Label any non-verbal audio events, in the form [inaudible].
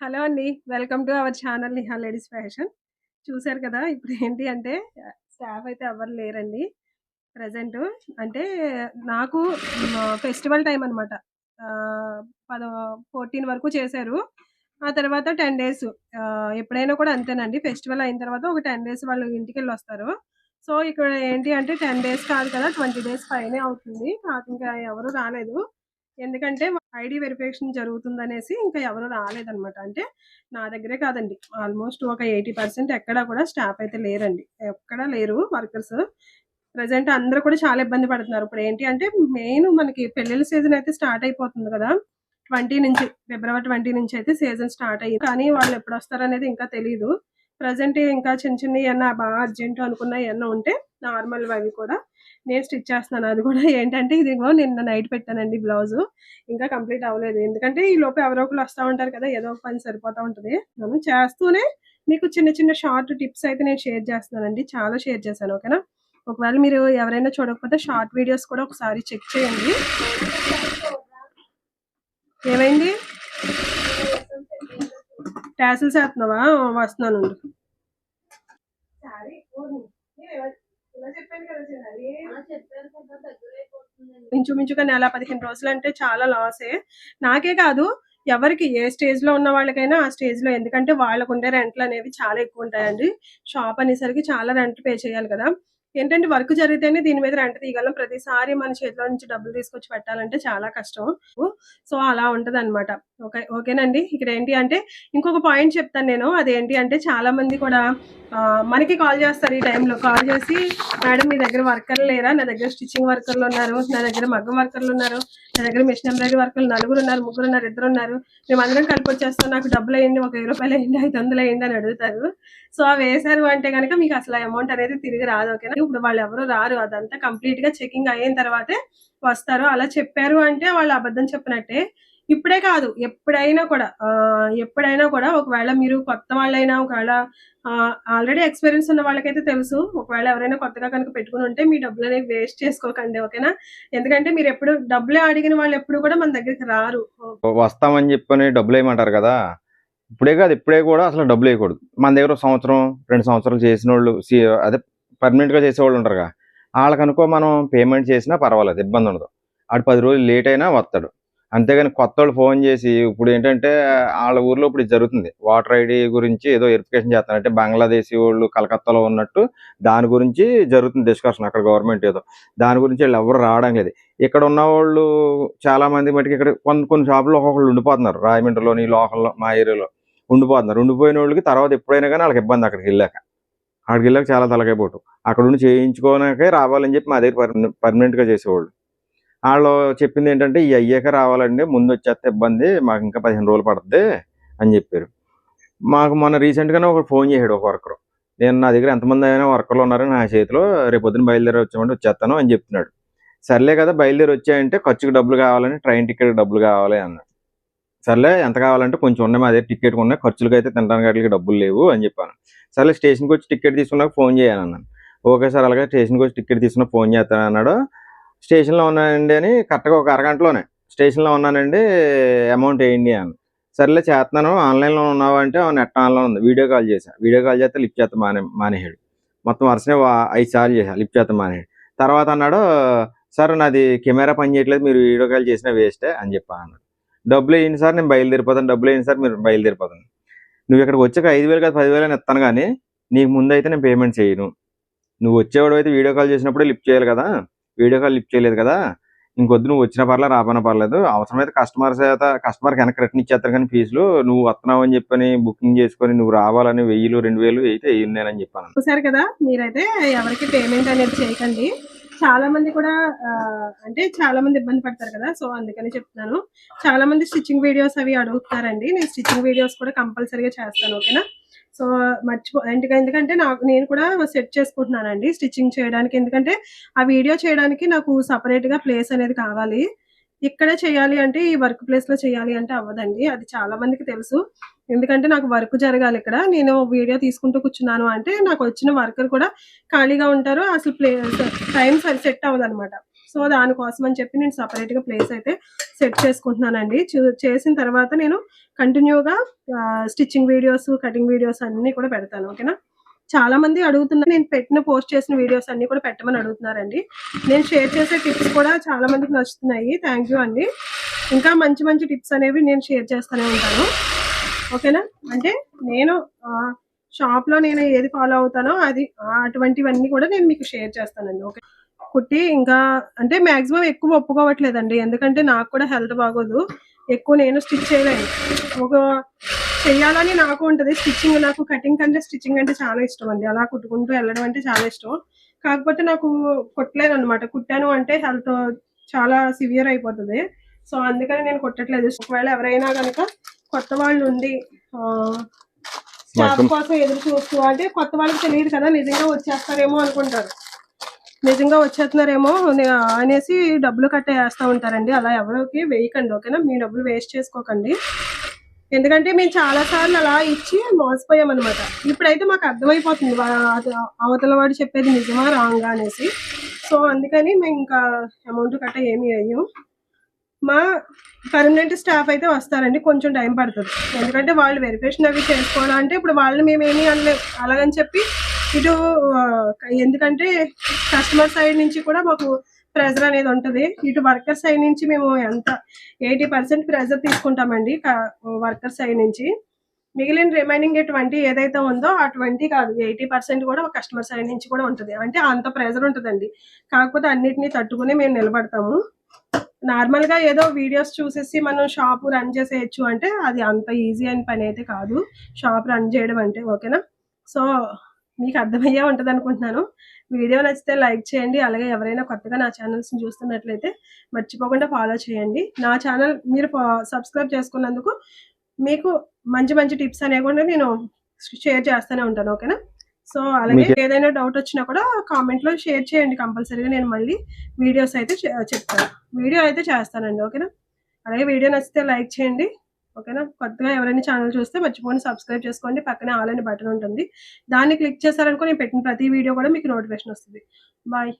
Hello అండి. Welcome to our channel Niha ladies fashion. చూసారు కదా! ఇప్పుడు ఏంటి అంటే స్టాఫ్ అయితే ఎవ్వరు లేరండి. ప్రజెంట్ అంటే నాకు ఫెస్టివల్ టైం అనమాట. ఆహ్, పదో 14 వరకు చేశారు. ఆ తర్వాత 10 డేస్ ఎప్పుడైనా కూడా అంతేనండి. ఫెస్టివల్ అయిన తర్వాత ఒక 10 డేస్ వాళ్ళు ఇంటికెళ్ళొస్తారు. సో, ఇక్కడ ఏంటి అంటే 10 డేస్ కాదు కదా! 20 డేస్ పైనే అవుతుంది. నాకు ఇంకా ఎవరు రాలేదు. ఎందుకంటే ఐడి వెరిఫికేషన్ జరుగుతుందనేసి ఇంకా ఎవరు రాలేదనమాట. అంటే నా దగ్గరే కాదండి. ఆల్మోస్ట్ ఒక 80% ఎక్కడా కూడా స్టాఫ్ అయితే లేరండి. ఎక్కడా లేరు వర్కర్స్. ప్రజెంట్ అందరూ కూడా చాలా ఇబ్బంది పడుతున్నారు. ఇప్పుడు ఏంటి అంటే మెయిన్ మనకి పెళ్ళిళ్ళ సీజన్ అయితే స్టార్ట్ అయిపోతుంది కదా! 20 నుంచి ఫిబ్రవరి 20 నుంచి అయితే సీజన్ స్టార్ట్ అయ్యింది. కానీ వాళ్ళు ఎప్పుడు వస్తారనేది ఇంకా తెలియదు ప్రజెంట్ ఇంకా చిన్న చిన్న ఏమన్నా బాగా అర్జెంట్ అనుకున్న ఏమన్నా ఉంటే నార్మల్ అవి కూడా నేను స్టిచ్ చేస్తున్నాను. అది కూడా [laughs] ఏంటంటే ఇదిగో నిన్న నైట్ పెట్టానండి బ్లౌజు. ఇంకా కంప్లీట్ అవ్వలేదు. ఎందుకంటే ఈ లోపు ఎవరో ఒకరు వస్తూ ఉంటారు కదా! ఏదో ఒక పని సరిపోతూ ఉంటుంది నేను చేస్తూనే మీకు చిన్న చిన్న షార్ట్ టిప్స్ అయితే నేను షేర్ చేస్తున్నానండి. చాలా షేర్ చేశాను. ఓకేనా? ఒకవేళ మీరు ఎవరైనా చూడకపోతే షార్ట్ వీడియోస్ కూడా ఒకసారి చెక్ చేయండి. ఏమైంది? ట్యాసిల్స్ వేస్తున్నావా వస్తున్నానుండు. చెప్పాను ఇంచుమించుగా నెల 15 రోజులంటే చాలా లాసే. నాకే కాదు ఎవరికి ఏ స్టేజ్‌లో ఉన్న వాళ్ళకైనా ఆ స్టేజ్‌లో ఎందుకంటే వాళ్ళకు ఉండే రెంట్లు అనేవి చాలా ఎక్కువ ఉంటాయండి షాప్ అనేసరికి చాలా రెంట్ పే చేయాలి కదా! ఏంటంటే వర్క్ జరిగితేనే దీని మీద రెంట్ తీయగలం. ప్రతిసారి మన చేతిలో నుంచి డబ్బులు తీసుకొచ్చి పెట్టాలంటే చాలా కష్టం. సో, అలా ఉంటదన్నమాట ఓకే. ఓకేనండి. ఇక్కడేంటి అంటే ఇంకొక పాయింట్ చెప్తాను నేను. అదేంటి అంటే చాలా మంది కూడా మనకి కాల్ చేస్తారు ఈ టైంలో. కాల్ చేసి మేడం మీ దగ్గర వర్కర్లు లేరా? నా దగ్గర స్టిచ్చింగ్ వర్కర్లు ఉన్నారు నా దగ్గర మగ్గం వర్కర్లున్నారు. నా దగ్గర మిషన్ ఎంబ్రాయిడరీ వర్కర్లు నలుగురు ఉన్నారు ముగ్గురు ఉన్నారు ఇద్దరు ఉన్నారు మేమందరం కలిపొచ్చేస్తాం. నాకు డబ్బులు అయ్యింది ఒక వేయ రూపాయలు అయ్యింది ఐదు వందలు అయ్యింది అని అడుగుతారు. సో, అవి వేశారు అంటే కనుక మీకు అసలు అమౌంట్ అనేది తిరిగి రాదు. ఓకేనా? ఇప్పుడు వాళ్ళు ఎవరు రారు. అదంతా కంప్లీట్‌గా చెకింగ్ అయిన తర్వాతే వస్తారు. అలా చెప్పారు అంటే వాళ్ళు అబద్ధం చెప్పినట్టే. ఇప్పుడే కాదు ఎప్పుడైనా కూడా ఎప్పుడైనా కూడా ఒకవేళ మీరు కొత్త వాళ్ళైనా ఒకవేళ ఆల్రెడీ ఎక్స్‌పీరియన్స్ ఉన్న వాళ్ళకైతే తెలుసు. ఒకవేళ ఎవరైనా కొత్తగా కనుక పెట్టుకుని ఉంటే మీ డబ్బులు అనేవి వేస్ట్ చేసుకోకండి. ఓకేనా? ఎందుకంటే మీరు ఎప్పుడు డబ్బులే అడిగిన వాళ్ళు ఎప్పుడు కూడా మన దగ్గరికి రారు. వస్తామని చెప్పని డబ్బులేయమంటారు కదా! ఇప్పుడే కాదు ఇప్పుడే కూడా అసలు డబ్బులు వేయకూడదు మన దగ్గర సంవత్సరం, రెండు సంవత్సరాలు చేసినోళ్ళు సి అదే పర్మనెంట్‌గా చేసేవాళ్ళు ఉంటారుగా. వాళ్ళకనుకో మనం పేమెంట్ చేసినా పర్వాలేదు ఇబ్బందుండదు. ఆడు పది రోజులు లేట్ అయినా వస్తాడు. అంతేగాని కొత్తోళ్ళు ఫోన్ చేసి ఇప్పుడు ఏంటంటే వాళ్ళ ఊర్లో ఇప్పుడు ఇది జరుగుతుంది. వాటర్ ఐడీ గురించి ఏదో వెరిఫికేషన్ చేత్తన్నారు. అంటే బంగ్లాదేశీ వాళ్ళు కలకత్తాలో ఉన్నట్టు దాని గురించి జరుగుతుంది డిస్కషన్ అక్కడ గవర్నమెంట్ ఏదో. దాని గురించి ఈళ్ళెవ్వరు రావడం లేదు. ఇక్కడ ఉన్నవోళ్ళు చాలా మంది మటుకు ఇక్కడ కొన్ని కొన్ని షాపుల్లో ఒక్కొక్కళ్ళు ఉండిపోతున్నారు. రాయమండ్రిలోని లోకల్‌లో మా ఏరియాలో ఉండిపోతున్నారు. ఉండిపోయిన వాళ్ళకి తర్వాత ఎప్పుడైనా కానీ వాళ్ళకి ఇబ్బంది అక్కడికి అక్కడికెళ్ళాక. అక్కడికెళ్ళాక చాలా తలకైపోటు అక్కడ ఉండి చేయించుకోనాకే రావాలని చెప్పి మా దగ్గర పర్మనెంట్‌గా చేసేవాళ్ళు. వాళ్ళు చెప్పింది ఏంటంటే ఈ అయ్యాక రావాలండి. ముందు వచ్చేస్తే ఇబ్బంది. మాకు ఇంకా పదిహేను రోజులు పడుతుంది అని చెప్పారు. మాకు మొన్న రీసెంట్‌గానే ఒక ఫోన్ చేశాడు ఒక వర్కరు. నేను నా దగ్గర ఎంతమంది అయినా వర్కర్లు ఉన్నారు నా చేతిలో. రేపొద్దున బయలుదేరి వచ్చామంటే వచ్చేస్తాను అని చెప్తున్నాడు. సర్లే కదా! బయలుదేరి వచ్చాయంటే ఖర్చుకి డబ్బులు కావాలని ట్రైన్ టికెట్ డబ్బులు కావాలి అన్నాడు. సర్లే ఎంత కావాలంటే కొంచెం ఉన్నాయి మా దగ్గర టికెట్ ఉన్నాయి. ఖర్చులకైతే తినడానికి వాటికి డబ్బులు లేవు అని చెప్పాను. సర్లే స్టేషన్కి వచ్చి టికెట్ తీసుకున్నాక ఫోన్ చేయాలన్నాను. ఓకే సార్ అలాగే స్టేషన్‌కొచ్చి టికెట్ తీసుకున్నా ఫోన్ చేస్తాను అన్నాడు స్టేషన్‌లో ఉన్నానండి అని కరెక్ట్‌గా ఒక అరగంటలోనే స్టేషన్‌లో ఉన్నానండి అమౌంట్ వేయండి అని సర్లే చేస్తున్నాను ఆన్‌లైన్‌లో ఉన్నావా అంటే నెట్ ఆన్‌లో ఉంది. వీడియో కాల్ చేశా. వీడియో కాల్ చేస్తే లిఫ్ట్ చేత మానే మానేసాడు. మొత్తం వరుసనే ఐదు సార్లు చేశా. లిఫ్ట్ చేత మానేసాడు. తర్వాత అన్నాడు సార్ నాది కెమెరా పని చేయట్లేదు. మీరు వీడియో కాల్ చేసినా వేస్టే అని చెప్పా అన్నాడు. డబ్బులు డబ్బులెయ్యండి సార్ నేను బయలుదేరిపోతాను. డబ్బులు డబ్బులెయ్యండి సార్ మీరు బయలుదేరిపోతాను. నువ్వు ఇక్కడికి వచ్చాక 5000 కాదు పదివేలు అని ఇస్తాను కానీ నీకు ముందు అయితే నేను పేమెంట్ చేయను. నువ్వు వచ్చేవాడివైతే వీడియో కాల్ చేసినప్పుడే లిఫ్ట్ చేయాలి కదా! వీడియో కాల్ లిఫ్ట్ చేయలేదు కదా! ఇంకొద్దు నువ్వు వచ్చిన పర్లేదు రాపోయినా పర్లేదు. అవసరమైతే కస్టమర్ చేత కస్టమర్‌కి వెనక్కి రిటర్న్ ఇచ్చేస్తారు కానీ ఫీజులు నువ్వు వస్తున్నావు అని చెప్పని బుకింగ్ చేసుకొని నువ్వు రావాలని 1000, 2000 అయితే ఎయ్యను చెప్పాను. చూసారు కదా! మీరైతే ఎవరికి పేమెంట్ అనేది చేయకండి. చాలా మంది కూడా అంటే చాలా మంది ఇబ్బంది పడతారు కదా! సో, అందుకని చెప్తున్నాను. చాలా మంది స్టిచ్చింగ్ వీడియోస్ అవి అడుగుతున్నారండి. నేను స్టిచ్చింగ్ వీడియోస్ కూడా కంపల్సరీగా చేస్తాను. ఓకేనా? సో, మర్చిపో ఎందుకంటే నాకు నేను కూడా సెట్ చేసుకుంటున్నానండి స్టిచ్చింగ్ చేయడానికి. ఎందుకంటే ఆ వీడియో చేయడానికి నాకు సపరేట్గా ప్లేస్ అనేది కావాలి. ఇక్కడే చేయాలి అంటే ఈ వర్క్ ప్లేస్‌లో చేయాలి అంటే అవ్వదండి. అది చాలా మందికి తెలుసు. ఎందుకంటే నాకు వర్క్ జరగాలి ఇక్కడ. నేను వీడియో తీసుకుంటూ కూర్చున్నాను అంటే నాకు వచ్చిన వర్కర్ కూడా ఖాళీగా ఉంటారు. అసలు ప్లే టైం సరి సెట్ అవ్వదనమాట. సో దానికోసం అని చెప్పి నేను సపరేట్గా ప్లేస్ అయితే సెట్ చేసుకుంటున్నానండి. చూ- చేసిన తర్వాత నేను కంటిన్యూగా స్టిచ్చింగ్ వీడియోస్ కటింగ్ వీడియోస్ అన్నీ కూడా పెడతాను ఓకేనా? చాలా మంది అడుగుతున్నారు నేను పెట్టిన పోస్ట్ చేసిన వీడియోస్ అన్ని కూడా పెట్టమని అడుగుతున్నారండి. నేను షేర్ చేసే టిప్స్ కూడా చాలా మందికి నచ్చుతున్నాయి. థ్యాంక్ యూ అండి. ఇంకా మంచి మంచి టిప్స్ అనేవి నేను షేర్ చేస్తూనే ఉంటాను. ఓకేనా? అంటే నేను షాప్లో నేను ఏది ఫాలో అవుతానో అది అటువంటివన్నీ కూడా నేను మీకు షేర్ చేస్తానండి ఓకే? కుట్టి ఇంకా అంటే మాక్సిమం ఎక్కువ ఒప్పుకోవట్లేదండి. ఎందుకంటే నాకు కూడా హెల్త్ బాగోదు. ఎక్కువ నేను స్టిచ్ చేయలేను. ఒక చెయ్యాలని నాకు ఉంటుంది. స్టిచ్చింగ్ నాకు కటింగ్ కంటే స్టిచ్చింగ్ అంటే చాలా ఇష్టం అండి. అలా కుట్టుకుంటూ వెళ్ళడం అంటే చాలా ఇష్టం. కాకపోతే నాకు కుట్టలేదు అనమాట కుట్టాను అంటే హెల్త్ చాలా సివియర్ అయిపోతుంది. సో అందుకని నేను కుట్టట్లేదు. ఒకవేళ ఎవరైనా కనుక కొత్త వాళ్ళు ఉండి స్టాఫ్ కోసం ఎదురు చూస్తూ అంటే కొత్త వాళ్ళకి తెలియదు కదా నిజంగా వచ్చేస్తారేమో అనుకుంటారు. నిజంగా వచ్చేస్తున్నారేమో అనేసి డబ్బులు కట్ట వేస్తూ ఉంటారండి. అలా ఎవరికి వేయకండి ఓకేనా? మీ డబ్బులు వేస్ట్ చేసుకోకండి. ఎందుకంటే మేము చాలాసార్లు అలా ఇచ్చి మోసపోయామన్నమాట. ఇప్పుడైతే మాకు అర్థమైపోతుంది అవతల వాడు చెప్పేది నిజమా రాంగా అనేసి. సో అందుకని మేము ఇంకా అమౌంట్ కట్ట ఏమి అయ్యాం మా పర్మనెంట్ స్టాఫ్ అయితే వస్తారండి కొంచెం టైం పడుతుంది. ఎందుకంటే వాళ్ళు వెరిఫికేషన్ అవి చేసుకోవాలంటే ఇప్పుడు వాళ్ళని మేము ఏమీ అలాగని చెప్పి ఇటు ఎందుకంటే కస్టమర్ సైడ్ నుంచి కూడా మాకు ప్రెజర్ అనేది ఉంటుంది. ఇటు వర్కర్ సైడ్ నుంచి మేము ఎంత ఎయిటీ పర్సెంట్ ప్రెజర్ తీసుకుంటామండి వర్కర్ సైడ్ నుంచి. మిగిలిన రిమైనింగ్ ట్వంటీ ఏదైతే ఉందో ఆ ట్వంటీ కాదు ఎయిటీ పర్సెంట్ కూడా కస్టమర్ సైడ్ నుంచి కూడా ఉంటుంది. అంటే అంత ప్రెజర్ ఉంటుందండి. కాకపోతే అన్నిటినీ తట్టుకుని మేము నిలబడతాము. నార్మల్గా ఏదో వీడియోస్ చూసేసి మనం షాప్ రన్ చేసేయచ్చు అంటే అది అంత ఈజీ అయిన పని అయితే కాదు. షాప్ రన్ చేయడం అంటే ఓకేనా? సో మీకు అర్థమయ్యే ఉంటుంది అనుకుంటున్నాను వీడియో నచ్చితే లైక్ చేయండి. అలాగే ఎవరైనా కొత్తగా నా ఛానల్స్ని చూస్తున్నట్లయితే మర్చిపోకుండా ఫాలో చేయండి. నా ఛానల్ మీరు సబ్స్క్రైబ్ చేసుకున్నందుకు మీకు మంచి మంచి టిప్స్ అనేవి కూడా నేను షేర్ చేస్తూనే ఉంటాను ఓకేనా? సో అలాగే ఏదైనా డౌట్ వచ్చినా కూడా కామెంట్లో షేర్ చేయండి కంపల్సరీగా. నేను మళ్ళీ వీడియోస్ అయితే చెప్తాను. వీడియో అయితే చేస్తానండి ఓకేనా? అలాగే వీడియో నచ్చితే లైక్ చేయండి. ఓకేనా? కొత్తగా ఎవరైనా ఛానల్ చూస్తే మర్చిపోండి సబ్స్క్రైబ్ చేసుకోండి. పక్కనే ఆల్ అనే బటన్ ఉంటుంది. దాన్ని క్లిక్ చేశారనుకో నేను పెట్టిన ప్రతి వీడియో కూడా మీకు నోటిఫికేషన్ వస్తుంది. బాయ్.